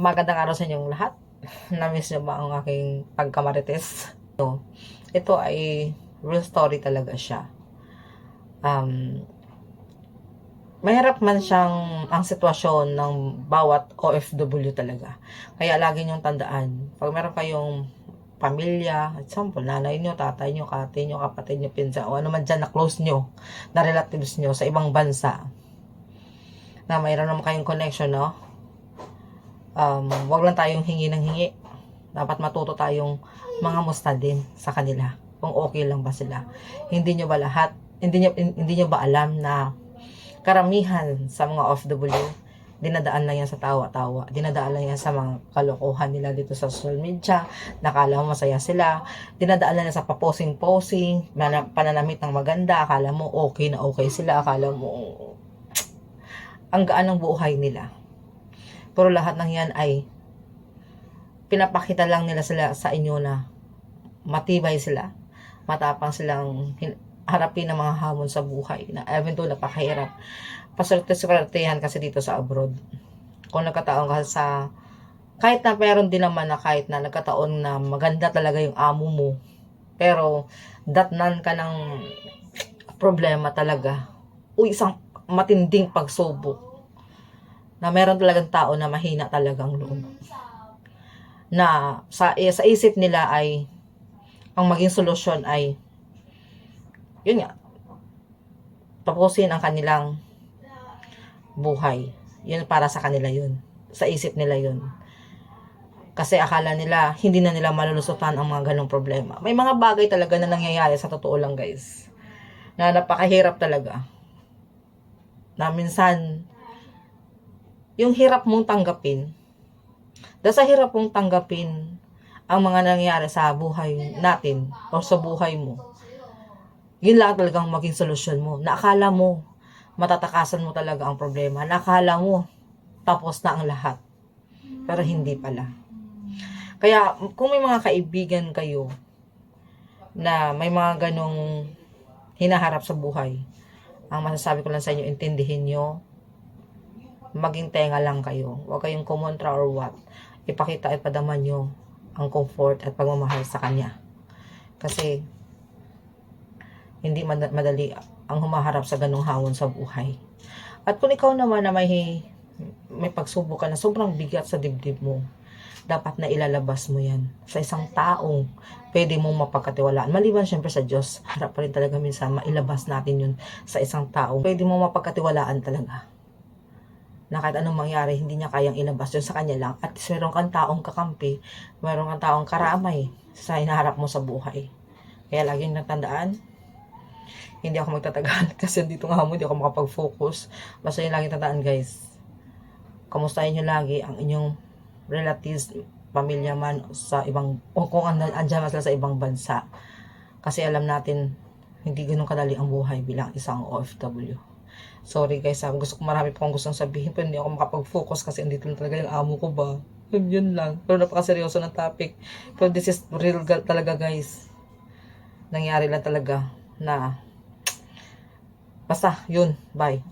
Magandang araw sa inyong lahat. Na-miss niyo ba ang aking pagkamarites? No. Ito ay real story talaga siya. Um, mahirap man siyang ang sitwasyon ng bawat OFW talaga. Kaya lagi niyong tandaan, pag meron kayong pamilya, example, nanay niyo, tatay niyo, kate niyo, kapatid niyo, pinsan, o ano man dyan na close niyo, na relatives niyo sa ibang bansa, na mayroon naman kayong connection, no? Um, wag lang tayong hingi ng hingi. Dapat matuto tayong mga musta din sa kanila. Kung okay lang ba sila. Hindi nyo ba lahat, hindi nyo, hindi nyo ba alam na karamihan sa mga OFW, dinadaan lang yan sa tawa-tawa. Dinadaan lang yan sa mga kalokohan nila dito sa social media. Nakala mo masaya sila. Dinadaan lang yan sa paposing-posing, pananamit ng maganda. Akala mo okay na okay sila. Akala mo ang gaan ng buhay nila. Pero lahat ng yan ay pinapakita lang nila sila sa inyo na matibay sila. Matapang silang harapin ng mga hamon sa buhay na even though napakahirap. Paswerte-swertehan kasi dito sa abroad. Kung nagkataon ka sa kahit na meron din naman na kahit na nagkataon na maganda talaga yung amo mo pero datnan ka ng problema talaga o isang matinding pagsubok na meron talagang tao na mahina talagang loob. Na sa, eh, sa isip nila ay ang maging solusyon ay yun nga tapusin ang kanilang buhay. Yun para sa kanila yun. Sa isip nila yun. Kasi akala nila, hindi na nila malulusutan ang mga ganong problema. May mga bagay talaga na nangyayari sa totoo lang guys. Na napakahirap talaga. Na minsan, yung hirap mong tanggapin, dahil sa hirap mong tanggapin ang mga nangyayari sa buhay natin o sa buhay mo, yun lang talagang maging solusyon mo. Naakala mo, matatakasan mo talaga ang problema. Nakala mo, tapos na ang lahat. Pero hindi pala. Kaya, kung may mga kaibigan kayo na may mga ganong hinaharap sa buhay, ang masasabi ko lang sa inyo, intindihin nyo, maging tenga lang kayo. Huwag kayong kumontra or what. Ipakita at padama nyo ang comfort at pagmamahal sa kanya. Kasi, hindi mad- madali ang humaharap sa ganong hawon sa buhay. At kung ikaw naman na may, may pagsubok ka na sobrang bigat sa dibdib mo, dapat na ilalabas mo yan sa isang taong pwede mong mapagkatiwalaan. Maliban syempre sa Diyos, harap pa rin talaga minsan mailabas natin yun sa isang taong pwede mong mapagkatiwalaan talaga. Na kahit anong mangyari, hindi niya kayang ilabas yun sa kanya lang. At meron kang taong kakampi, meron kang taong karamay sa hinaharap mo sa buhay. Kaya laging natandaan, hindi ako magtatagal kasi dito nga mo, hindi ako makapag-focus. Basta yung laging tandaan guys, kamustahin nyo lagi ang inyong relatives, pamilya man sa ibang, o kung and- andyan man sila sa ibang bansa. Kasi alam natin, hindi ganun kadali ang buhay bilang isang OFW. Sorry guys, ah, gusto ko marami pa akong gustong sabihin pero hindi ako makapag-focus kasi andito lang talaga yung amo ko ba. Yun, lang. Pero napakaseryoso ng topic. Pero this is real talaga guys. Nangyari lang talaga na basta yun, bye.